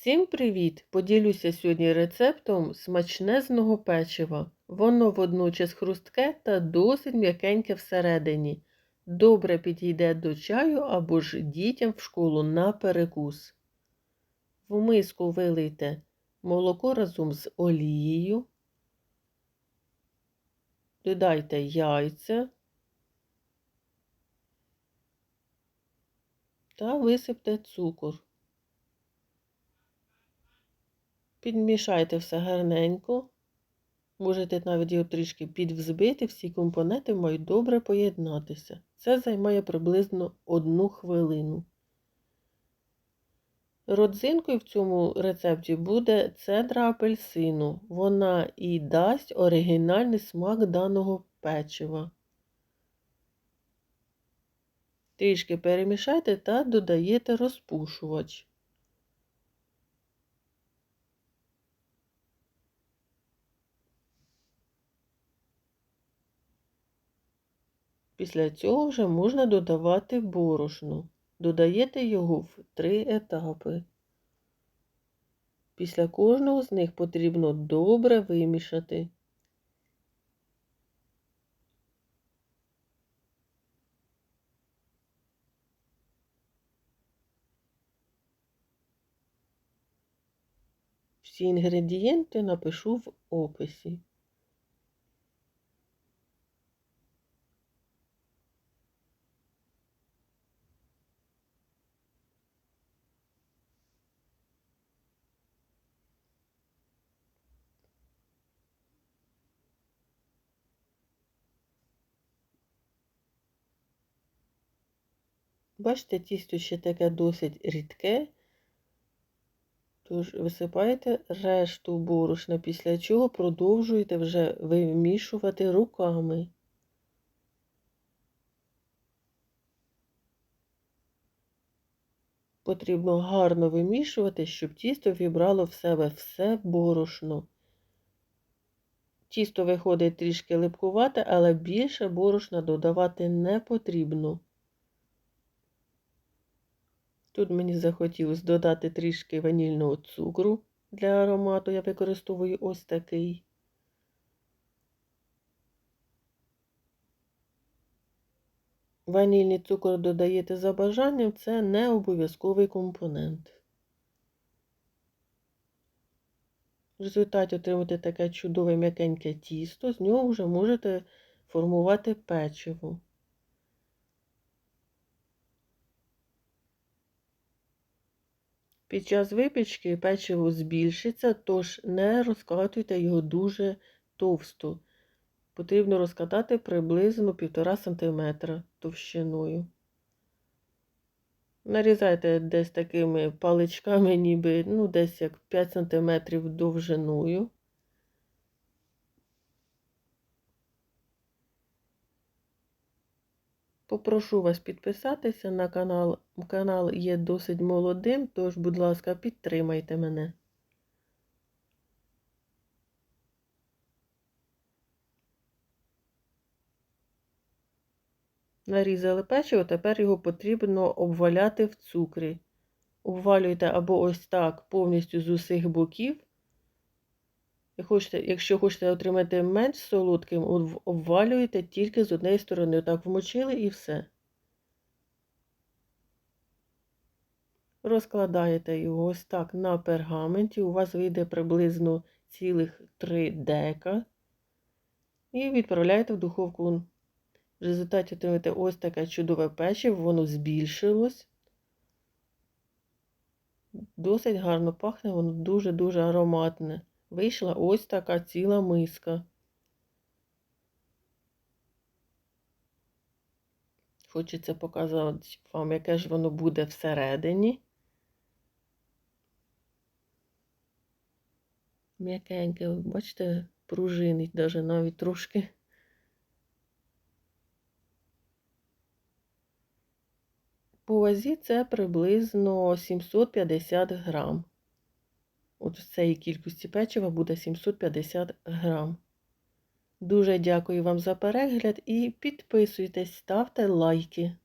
Всім привіт! Поділюся сьогодні рецептом смачнезного печива. Воно водночас хрустке та досить м'якеньке всередині. Добре підійде до чаю або ж дітям в школу на перекус. В миску вилийте молоко разом з олією. Додайте яйця та висипте цукор. Підмішайте все гарненько. Можете навіть його трішки підвзбити, всі компоненти мають добре поєднатися. Це займає приблизно одну хвилину. Родзинкою в цьому рецепті буде цедра апельсину. Вона і дасть оригінальний смак даного печива. Трішки перемішайте та додаєте розпушувач. Після цього вже можна додавати борошно. Додаєте його в три етапи. Після кожного з них потрібно добре вимішати. Всі інгредієнти напишу в описі. Бачите, тісто ще таке досить рідке, тож висипаєте решту борошна, після чого продовжуєте вже вимішувати руками. Потрібно гарно вимішувати, щоб тісто вібрало в себе все борошно. Тісто виходить трішки липкувате, але більше борошна додавати не потрібно. Тут мені захотілося додати трішки ванільного цукру для аромату. Я використовую ось такий. Ванільний цукор додаєте за бажанням, це не обов'язковий компонент. В результаті отримати таке чудове м'якеньке тісто, з нього вже можете формувати печиво. Під час випічки печиво збільшиться, тож не розкатуйте його дуже товсто. Потрібно розкатати приблизно 1,5 см товщиною. Нарізайте десь такими паличками, ніби ну, десь як 5 см довжиною. Попрошу вас підписатися на канал. Канал є досить молодим, тож, будь ласка, підтримайте мене. Нарізали печиво, тепер його потрібно обваляти в цукрі. Обвалюйте або ось так повністю з усіх боків. Якщо хочете отримати менш солодким, обвалюєте тільки з однієї сторони. Отак вмочили і все. Розкладаєте його ось так на пергаменті. У вас вийде приблизно цілих 3 дека. І відправляєте в духовку. В результаті отримаєте ось таке чудове печиво, воно збільшилось. Досить гарно пахне, воно дуже-дуже ароматне. Вийшла ось така ціла миска. Хочеться показати вам, яке ж воно буде всередині. М'якеньке, бачите, пружинить навіть навіть трошки. По вазі це приблизно 750 грам. От з цієї кількості печива буде 750 грам. Дуже дякую вам за перегляд і підписуйтесь, ставте лайки.